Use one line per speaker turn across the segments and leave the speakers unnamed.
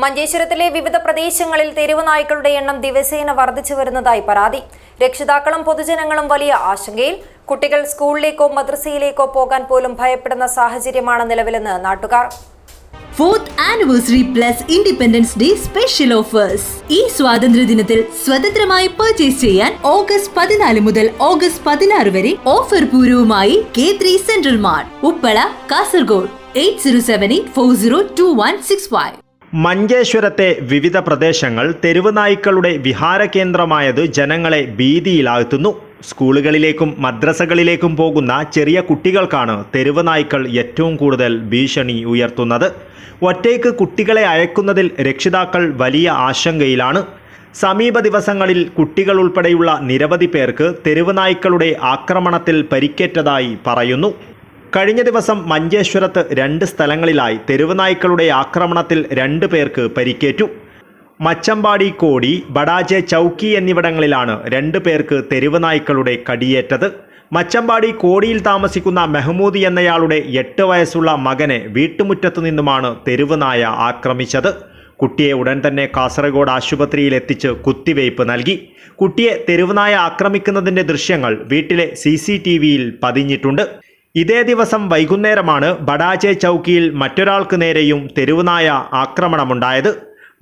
മഞ്ചേശ്വരത്തിലെ വിവിധ പ്രദേശങ്ങളിൽ തെരുവുനായ്ക്കളുടെ എണ്ണം ദിവസേന വർദ്ധിച്ചു വരുന്നതായി പരാതി. രക്ഷിതാക്കളും പൊതുജനങ്ങളും വലിയ ആശങ്കയിൽ. കുട്ടികൾ സ്കൂളിലേക്കോ മദ്രസയിലേക്കോ പോകാൻ പോലും ഭയപ്പെടുന്ന സാഹചര്യമാണ് നിലവിലെന്ന് നാട്ടുകാർ.
Fourth anniversary plus independence day special offers ഈ സ്വാതന്ത്ര്യ ദിനത്തിൽ സ്വതന്ത്രമായി പർച്ചേസ് ചെയ്യാൻ ഓഗസ്റ്റ് പതിനാല് മുതൽ ഓഗസ്റ്റ് പതിനാറ് വരെ offer പൂർവമായി K three central mart Uppala Kasaragod eight zero seven eight four zero two one six five
മഞ്ചേശ്വരത്തെ വിവിധ പ്രദേശങ്ങൾ തെരുവ് നായ്ക്കളുടെ വിഹാര കേന്ദ്രമായത് ജനങ്ങളെ ഭീതിയിലാഴ്ത്തുന്നു. സ്കൂളുകളിലേക്കും മദ്രസകളിലേക്കും പോകുന്ന ചെറിയ കുട്ടികൾക്കാണ് തെരുവ് നായ്ക്കൾ ഏറ്റവും കൂടുതൽ ഭീഷണി ഉയർത്തുന്നത്. ഒറ്റയ്ക്ക് കുട്ടികളെ അയക്കുന്നതിൽ രക്ഷിതാക്കൾ വലിയ ആശങ്കയിലാണ്. സമീപ ദിവസങ്ങളിൽ കുട്ടികൾ ഉൾപ്പെടെയുള്ള നിരവധി പേർക്ക് തെരുവ് നായ്ക്കളുടെ ആക്രമണത്തിൽ പരിക്കേറ്റതായി പറയുന്നു. കഴിഞ്ഞ ദിവസം മഞ്ചേശ്വരത്ത് രണ്ട് സ്ഥലങ്ങളിലായി തെരുവുനായ്ക്കളുടെ ആക്രമണത്തിൽ രണ്ട് പേർക്ക് പരിക്കേറ്റു. മച്ചമ്പാടി കോടി ബഡാജെ ചൗക്കി എന്നിവിടങ്ങളിലാണ് രണ്ട് പേർക്ക് തെരുവുനായ്ക്കളുടെ കടിയേറ്റത്. മച്ചമ്പാടി കോടിയിൽ താമസിക്കുന്ന മെഹ്മൂദ് എന്നയാളുടെ എട്ട് വയസ്സുള്ള മകനെ വീട്ടുമുറ്റത്തു നിന്നുമാണ് തെരുവുനായ ആക്രമിച്ചത്. കുട്ടിയെ ഉടൻ തന്നെ കാസർഗോഡ് ആശുപത്രിയിൽ എത്തിച്ച് കുത്തിവയ്പ് നൽകി. കുട്ടിയെ തെരുവുനായ ആക്രമിക്കുന്നതിന്റെ ദൃശ്യങ്ങൾ വീട്ടിലെ സി പതിഞ്ഞിട്ടുണ്ട്. ഇതേ ദിവസം വൈകുന്നേരമാണ് ബഡാജെ ചൗക്കിയിൽ മറ്റൊരാൾക്ക് നേരെയും തെരുവുനായ ആക്രമണമുണ്ടായത്.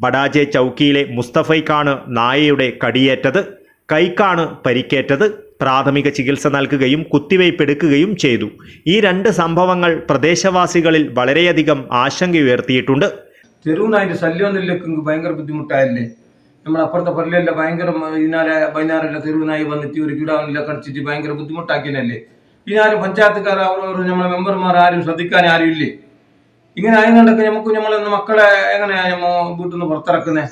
ബഡാജെ ചൗക്കിയിലെ മുസ്തഫയ്ക്കാണ് നായയുടെ കടിയേറ്റത് കൈക്കാണ് പരിക്കേറ്റത്. പ്രാഥമിക ചികിത്സ നൽകുകയും കുത്തിവയ്പ്പെടുക്കുകയും ചെയ്തു. ഈ രണ്ട് സംഭവങ്ങൾ പ്രദേശവാസികളിൽ വളരെയധികം ആശങ്കയുയർത്തിയിട്ടുണ്ട്
തെരുവുനായിട്ട് ശല്യം നിലയ്ക്ക് ഭയങ്കര ബുദ്ധിമുട്ടായല്ലേ? നമ്മൾ അപ്പുറത്തെ പള്ളിയല്ല ഭയങ്കര ഇതിനാലെ വൈകുന്നേരമെല്ലാം തെരുവുനായി വന്നിട്ട് ഒരു കിടാവിനെല്ലാം കടിച്ചിട്ട് ഭയങ്കര ബുദ്ധിമുട്ടാക്കിനല്ലേ പിന്നെ ആരും പഞ്ചായത്തുകാർ അവർ നമ്മളെ മെമ്പർമാർ ആരും ശ്രദ്ധിക്കാൻ ആരും ഇല്ലേ? ഇങ്ങനെ ആയതുകൊണ്ടൊക്കെ നമുക്ക് നമ്മളെ മക്കളെ എങ്ങനെയാ നമ്മൾ വീട്ടിൽ നിന്ന് പുറത്തിറക്കുന്നേ?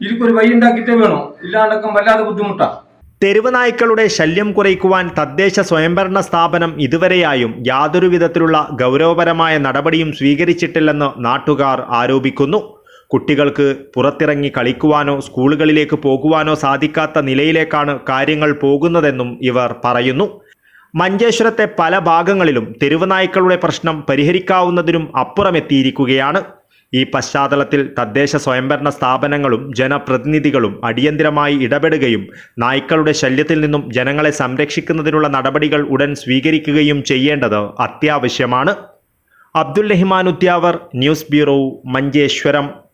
ഇതിക്കൊരു വഴി ഉണ്ടാക്കിയിട്ടേ വേണോ? ഇല്ലാണ്ടൊക്കെ വല്ലാതെ ബുദ്ധിമുട്ടാ.
തെരുവ് നായ്ക്കളുടെ ശല്യം കുറയ്ക്കുവാൻ തദ്ദേശ സ്വയംഭരണ സ്ഥാപനം ഇതുവരെയായും യാതൊരു വിധത്തിലുള്ള ഗൗരവപരമായ നടപടിയും സ്വീകരിച്ചിട്ടില്ലെന്ന് നാട്ടുകാർ ആരോപിക്കുന്നു. കുട്ടികൾക്ക് പുറത്തിറങ്ങി കളിക്കുവാനോ സ്കൂളുകളിലേക്ക് പോകുവാനോ സാധിക്കാത്ത നിലയിലേക്കാണ് കാര്യങ്ങൾ പോകുന്നതെന്നും ഇവർ പറയുന്നു. മഞ്ചേശ്വരത്തെ പല ഭാഗങ്ങളിലും തെരുവുനായ്ക്കളുടെ പ്രശ്നം പരിഹരിക്കാവുന്നതിനും അപ്പുറമെത്തിയിരിക്കുകയാണ്. ഈ പശ്ചാത്തലത്തിൽ തദ്ദേശ സ്വയംഭരണ സ്ഥാപനങ്ങളും ജനപ്രതിനിധികളും അടിയന്തിരമായി ഇടപെടുകയും നായ്ക്കളുടെ ശല്യത്തിൽ നിന്നും ജനങ്ങളെ സംരക്ഷിക്കുന്നതിനുള്ള നടപടികൾ ഉടൻ സ്വീകരിക്കുകയും ചെയ്യേണ്ടത് അത്യാവശ്യമാണ്. Abdul Rahman Udyavar news bureau Manjeshwaram.